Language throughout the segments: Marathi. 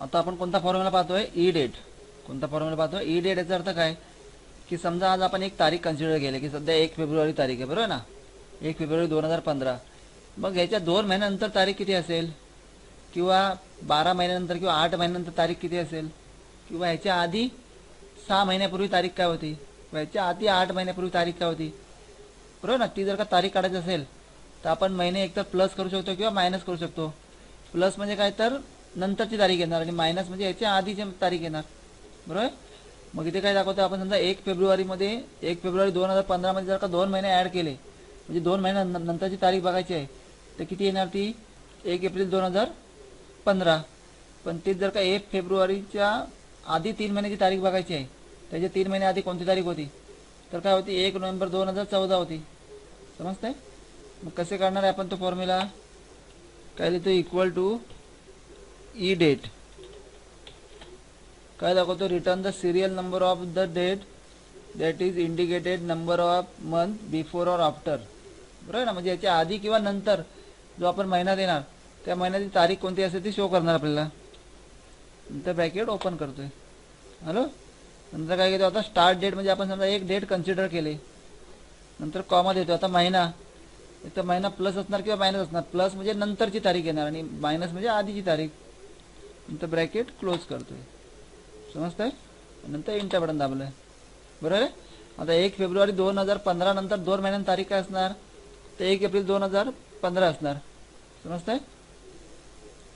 आता आपण कोणता फॉर्म्युला पाहतोय? E ई डेट कोणता फॉर्म्युला पाहतोय? E ई डेट याचा अर्थ काय? की समजा आज आपण एक तारीख कन्सिडर केली की सध्या एक फेब्रुवारी तारीख आहे बरोबर ना? एक फेब्रुवारी दोन हजार पंधरा. मग ह्याच्या दोन महिन्यानंतर तारीख किती असेल? किंवा बारा महिन्यानंतर किंवा आठ महिन्यानंतर तारीख किती असेल? किंवा ह्याच्या आधी सहा महिन्यापूर्वी तारीख काय होती? किंवा ह्याच्या आधी आठ महिन्यापूर्वी तारीख काय होती? बरोबर ना? ती जर का तारीख काढायची असेल तर आपण महिने एकतर प्लस करू शकतो किंवा मायनस करू शकतो. प्लस म्हणजे काय? तर नंतरची तारीख येणार आणि मायनस म्हणजे याच्या आधीची तारीख येणार. बरोबर? मग इथे काय दाखवतो आपण समजा एक फेब्रुवारीमध्ये एक फेब्रुवारी दोन हजार पंधरामध्ये जर का दोन महिने ॲड केले म्हणजे दोन महिन्या नंतरची तारीख बघायची आहे तर किती येणार ती? एक एप्रिल दोन हजार पंधरा. पण ती जर का एक फेब्रुवारीच्या आधी तीन महिन्याची तारीख बघायची आहे त्याच्या तीन महिने आधी कोणती तारीख होती? तर काय होती? एक नोव्हेंबर दोन हजार चौदा होती. समजतंय? मग कसे काढणार आहे आपण तो फॉर्म्युला काय लिहितो? Equal to E E date काय दाखवतो? Return the serial number of the date that is indicated number of month before or after बरोबर ना? म्हणजे याच्या आधी किंवा नंतर जो आपण महिना देणार त्या महिन्याची तारीख कोणती असेल ती शो करणार आपल्याला. नंतर पॅकेट ओपन करतोय. हॅलो नंतर काय घेतो? आता स्टार्ट डेट म्हणजे आपण समजा एक डेट कन्सिडर केले. नंतर कॉमा देतो आता महिना. इथं महिना प्लस असणार किंवा मायनस असणार? प्लस म्हणजे नंतरची तारीख येणार आणि मायनस म्हणजे आधीची तारीख. नंतर ब्रॅकेट क्लोज करतोय. आहे नंतर इंटर बटन आहे बरोबर आहे? आता एक फेब्रुवारी दोन हजार पंधरा नंतर दोन महिन्यां तारीख काय असणार? तर एक एप्रिल दोन हजार पंधरा असणार. समजतंय?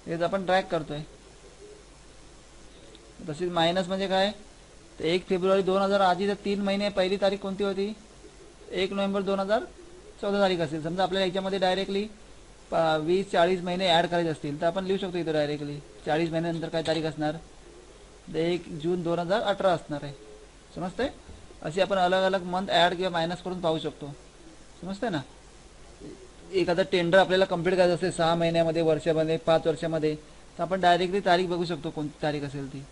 हेच आपण ट्रॅक करतोय. तसेच मायनस म्हणजे काय? तर एक फेब्रुवारी दोन हजार आधी तर तीन महिने पहिली तारीख कोणती होती? एक नोव्हेंबर दोन हजार चौदा तारीख असेल. समजा आपल्याला याच्यामध्ये डायरेक्टली वीस चाळीस महिने ॲड करायचे असतील तर आपण लिहू शकतो इथं डायरेक्टली चाळीस महिन्यानंतर काय तारीख असणार? तर एक जून दोन हजार अठरा असणार आहे. समजतंय? अशी आपण अलग अलग मंथ ॲड किंवा मायनस करून पाहू शकतो. समजतंय ना? एखादं टेंडर आपल्याला कंप्लीट करायचं असेल सहा महिन्यामध्ये वर्षामध्ये पाच वर्षामध्ये तर आपण डायरेक्टली तारीख बघू शकतो कोणती तारीख असेल ती.